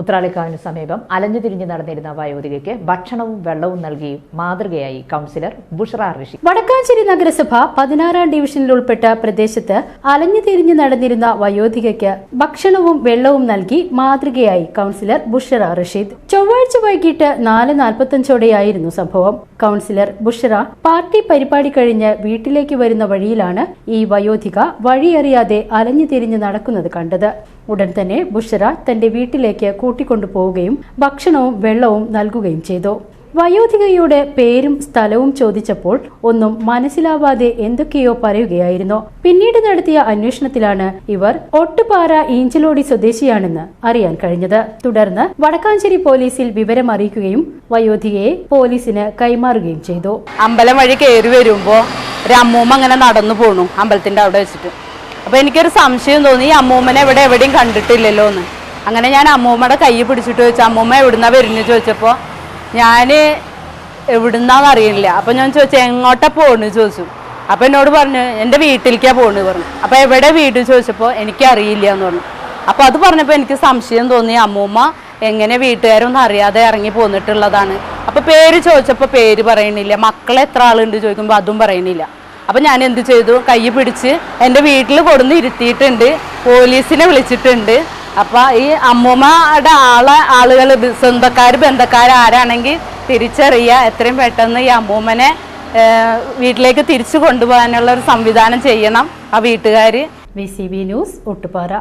ഉത്രാളിക്കാവിന് സമീപം അലഞ്ഞു തിരിഞ്ഞു നടന്നിരുന്ന വയോധികയ്ക്ക് ഭക്ഷണവും വെള്ളവും നൽകി മാതൃകയായി കൗൺസിലർ ബുഷറ ഋഷി. വടക്കാഞ്ചേരി നഗരസഭ പതിനാറാം ഡിവിഷനിൽ ഉൾപ്പെട്ട പ്രദേശത്ത് അലഞ്ഞു തിരിഞ്ഞു നടന്നിരുന്ന വയോധികയ്ക്ക് ഭക്ഷണവും വെള്ളവും നൽകി മാതൃകയായി കൗൺസിലർ ബുഷറ റഷീദ് ചൊവ്വാഴ്ച വൈകിട്ട് നാല് നാൽപ്പത്തഞ്ചോടെയായിരുന്നു സംഭവം. കൗൺസിലർ ബുഷറ പാർട്ടി പരിപാടി കഴിഞ്ഞ് വീട്ടിലേക്ക് വരുന്ന വഴിയിലാണ് ഈ വയോധിക വഴിയറിയാതെ അലഞ്ഞു തിരിഞ്ഞു നടക്കുന്നത് കണ്ടത്. ഉടൻ തന്നെ ബുഷറ തന്റെ വീട്ടിലേക്ക് കൂട്ടിക്കൊണ്ടുപോവുകയും ഭക്ഷണവും വെള്ളവും നൽകുകയും ചെയ്തു. വയോധികയുടെ പേരും സ്ഥലവും ചോദിച്ചപ്പോൾ ഒന്നും മനസ്സിലാവാതെ എന്തൊക്കെയോ പറയുകയായിരുന്നു. പിന്നീട് നടത്തിയ അന്വേഷണത്തിലാണ് ഇവർ ഒട്ടുപാറ ഈഞ്ചലോടി സ്വദേശിയാണെന്ന് അറിയാൻ കഴിഞ്ഞത്. തുടർന്ന് വടക്കാഞ്ചേരി പോലീസിൽ വിവരം അറിയിക്കുകയും വയോധികയെ പോലീസിന് കൈമാറുകയും ചെയ്തു. അമ്പലം വഴി കയറി വരുമ്പോ ഒരു അമ്മൂമ്മ അങ്ങനെ നടന്നു പോണു അമ്പലത്തിന്റെ അവിടെ വെച്ചിട്ട്. അപ്പൊ എനിക്കൊരു സംശയം തോന്നി ഈ അമ്മൂമ്മനെ ഇവിടെ എവിടെയും കണ്ടിട്ടില്ലല്ലോ എന്ന്. അങ്ങനെ ഞാൻ അമ്മൂമ്മയുടെ കൈ പിടിച്ചിട്ട് ചോദിച്ചു അമ്മൂമ്മ എവിടുന്നാ വരുന്നത് ചോദിച്ചപ്പോൾ ഞാൻ എവിടുന്നാന്ന് അറിയില്ല. അപ്പൊ ഞാൻ ചോദിച്ചു എങ്ങോട്ടാ പോണു? ചോദിച്ചു. അപ്പൊ എന്നോട് പറഞ്ഞു എന്റെ വീട്ടിലേക്കാ പോണ് പറഞ്ഞു. അപ്പൊ എവിടെ വീട് ചോദിച്ചപ്പോൾ എനിക്ക് അറിയില്ല എന്ന് പറഞ്ഞു. അപ്പൊ അത് പറഞ്ഞപ്പോൾ എനിക്ക് സംശയം തോന്നി അമ്മൂമ്മ എങ്ങനെ വീട്ടുകാരൊന്നും അറിയാതെ ഇറങ്ങി പോന്നിട്ടുള്ളതാണ്? അപ്പൊ പേര് ചോദിച്ചപ്പോൾ പേര് പറയണില്ല. മക്കൾ എത്ര ആളുണ്ട് ചോദിക്കുമ്പോൾ അതും പറയണില്ല. അപ്പൊ ഞാൻ എന്ത് ചെയ്തു? കൈ പിടിച്ച് എന്റെ വീട്ടിൽ കൊടുന്ന് ഇരുത്തിയിട്ടുണ്ട്. പോലീസിനെ വിളിച്ചിട്ടുണ്ട്. അപ്പൊ ഈ അമ്മൂമ്മയുടെ ആളെ ആളുകൾ സ്വന്തക്കാർ ബന്ധക്കാർ ആരാണെങ്കിൽ തിരിച്ചറിയുക എത്രയും പെട്ടെന്ന് ഈ അമ്മൂമ്മനെ വീട്ടിലേക്ക് തിരിച്ചു കൊണ്ടുപോകാനുള്ള ഒരു സംവിധാനം ചെയ്യണം ആ വീട്ടുകാർ V C B news Ottupara.